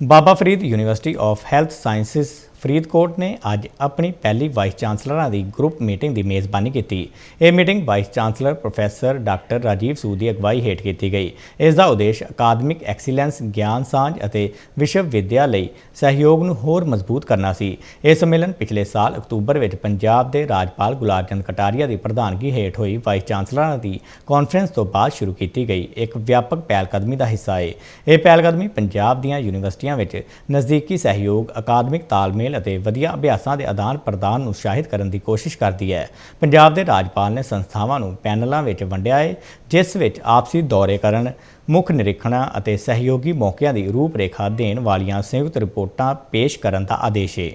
Baba Farid University of Health Sciences Faridkot ਨੇ ਅੱਜ ਆਪਣੀ ਪਹਿਲੀ ਵਾਈਸ ਚਾਂਸਲਰਾਂ ਦੀ ਗਰੁੱਪ ਮੀਟਿੰਗ ਦੀ ਮੇਜ਼ਬਾਨੀ ਕੀਤੀ। ਇਹ meeting vice chancellor professor doctor Rajiv Sood ਦੀ ਅਗਵਾਈ ਹੇਠ ਕੀਤੀ ਗਈ। ਇਸ ਦਾ ਉਦੇਸ਼ ਅਕਾਦਮਿਕ ਐਕਸੀਲੈਂਸ ਗਿਆਨ ਸਾਂਝ ਅਤੇ ਵਿਸ਼ਵ ਵਿੱਦਿਆ ਲਈ ਸਹਿਯੋਗ ਨੂੰ ਹੋਰ ਮਜ਼ਬੂਤ ਕਰਨਾ ਸੀ। ਇਹ ਸੰਮੇਲਨ ਪਿਛਲੇ ਸਾਲ ਅਕਤੂਬਰ ਵਿੱਚ ਪੰਜਾਬ ਦੇ ਰਾਜਪਾਲ ਗੁਲਾਬ ਚੰਦ ਕਟਾਰੀਆ ਦੀ ਪ੍ਰਧਾਨਗੀ ਹੇਠ ਹੋਈ ਵਾਈਸ ਚਾਂਸਲਰਾਂ ਦੀ ਕਾਨਫਰੰਸ ਤੋਂ ਬਾਅਦ ਸ਼ੁਰੂ ਕੀਤੀ ਗਈ। ਇੱਕ ਵਿਆਪਕ ਪਹਿਲਕਦਮੀ ਦਾ ਹਿੱਸਾ ਹੈ ਇਹ ਪਹਿਲਕਦਮੀ ਪੰਜਾਬ ਦੀਆਂ ਯੂਨੀਵਰਸਿਟੀਆਂ ਵਿੱਚ ਨਜ਼ਦੀਕੀ ਸਹਿਯੋਗ, ਅਕਾਦਮਿਕ ਤਾਲਮੇਲ ਅਤੇ ਵਧੀਆ ਅਭਿਆਸਾਂ ਦੇ ਆਦਾਨ ਪ੍ਰਦਾਨ ਨੂੰ ਉਤਸ਼ਾਹਿਤ ਕਰਨ ਦੀ ਕੋਸ਼ਿਸ਼ ਕਰਦੀ ਹੈ। ਪੰਜਾਬ ਦੇ ਰਾਜਪਾਲ ਨੇ ਸੰਸਥਾਵਾਂ ਨੂੰ ਪੈਨਲਾਂ ਵਿੱਚ ਵੰਡਿਆ ਹੈ ਜਿਸ ਵਿੱਚ ਆਪਸੀ ਦੌਰੇ ਕਰਨ, ਮੁੱਖ ਨਿਰੀਖਣਾਂ ਅਤੇ ਸਹਿਯੋਗੀ ਮੌਕਿਆਂ ਦੀ ਰੂਪਰੇਖਾ ਦੇਣ ਵਾਲੀਆਂ ਸੰਯੁਕਤ ਰਿਪੋਰਟਾਂ ਪੇਸ਼ ਕਰਨ ਦਾ ਆਦੇਸ਼ ਹੈ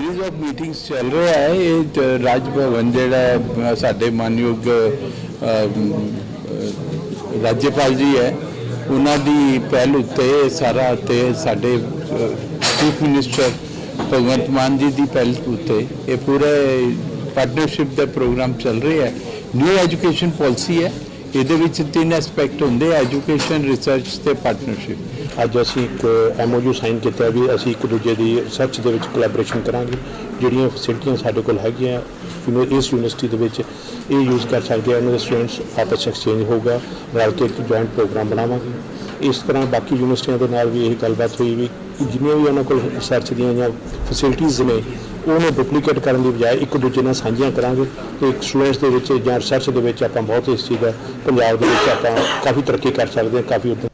ਸੀਰੀਜ਼ ਆਫ ਮੀਟਿੰਗਸ ਚੱਲ ਰਿਹਾ ਹੈ। ਇਹ ਰਾਜ ਭਵਨ ਜਿਹੜਾ ਸਾਡੇ ਮਾਨਯੋਗ ਰਾਜਪਾਲ ਜੀ ਹੈ। ਉਹਨਾਂ ਦੀ ਪਹਿਲ ਉੱਤੇ ਸਾਰਾ ਤੇ ਸਾਡੇ ਚੀਫ ਮਿਨਿਸਟਰ ਭਗਵੰਤ ਮਾਨ ਜੀ ਦੀ ਪਹਿਲ ਉੱਤੇ ਇਹ ਪੂਰੇ ਪਾਰਟਨਰਸ਼ਿਪ ਦਾ ਪ੍ਰੋਗਰਾਮ ਚੱਲ ਰਿਹਾ ਹੈ ਨਿਊ ਐਜੂਕੇਸ਼ਨ ਪਾਲਿਸੀ ਹੈ ਇਹਦੇ ਵਿੱਚ ਤਿੰਨ ਐਸਪੈਕਟ ਹੁੰਦੇ ਐਜੂਕੇਸ਼ਨ ਰਿਸਰਚ ਤੇ ਪਾਰਟਨਰਸ਼ਿਪ ਅੱਜ ਅਸੀਂ ਇੱਕ ਐਮਓਯੂ ਸਾਈਨ ਕੀਤਾ ਵੀ ਅਸੀਂ ਇੱਕ ਦੂਜੇ ਦੀ ਰਿਸਰਚ ਦੇ ਵਿੱਚ ਕੋਲੈਬੋਰੇਸ਼ਨ ਕਰਾਂਗੇ ਜਿਹੜੀਆਂ ਫੈਸਿਲਿਟੀਆਂ ਸਾਡੇ ਕੋਲ ਹੈਗੀਆਂ ਯੂਨੀ ਇਸ ਯੂਨੀਵਰਸਿਟੀ ਦੇ ਵਿੱਚ ਇਹ ਯੂਜ਼ ਕਰ ਸਕਦੇ ਆ ਉਹਨਾਂ ਦੇ ਸਟੂਡੈਂਟਸ ਆਪਸ ਐਕਸਚੇਂਜ ਹੋਊਗਾ ਰਲ ਕੇ ਇੱਕ ਜੁਆਇੰਟ ਪ੍ਰੋਗਰਾਮ ਬਣਾਵਾਂਗੇ ਇਸ ਤਰ੍ਹਾਂ ਬਾਕੀ ਯੂਨੀਵਰਸਿਟੀਆਂ ਦੇ ਨਾਲ ਵੀ ਇਹ ਗੱਲਬਾਤ ਹੋਈ ਵੀ ਜਿੰਨੀਆਂ ਵੀ ਉਹਨਾਂ ਕੋਲ ਰਿਸਰਚ ਦੀਆਂ ਜਾਂ ਫੈਸਿਲਿਟੀਆਂ ਨੇ, ਉਹਨੂੰ ਡੁਪਲੀਕੇਟ ਕਰਨ ਦੀ ਬਜਾਏ ਇੱਕ ਦੂਜੇ ਨਾਲ ਸਾਂਝੀਆਂ ਕਰਾਂਗੇ ਤੇ ਸਟੂਡੈਂਟਸ ਦੇ ਵਿੱਚ ਜਾਂ ਰਿਸਰਚ ਦੇ ਵਿੱਚ ਆਪਾਂ ਬਹੁਤ ਇਸ ਚੀਜ਼ ਦਾ ਪੰਜਾਬ ਦੇ ਵਿੱਚ ਆਪਾਂ ਕਾਫੀ ਤਰੱਕੀ ਕਰ ਸਕਦੇ ਹਾਂ, ਕਾਫੀ ਉੱਤੇ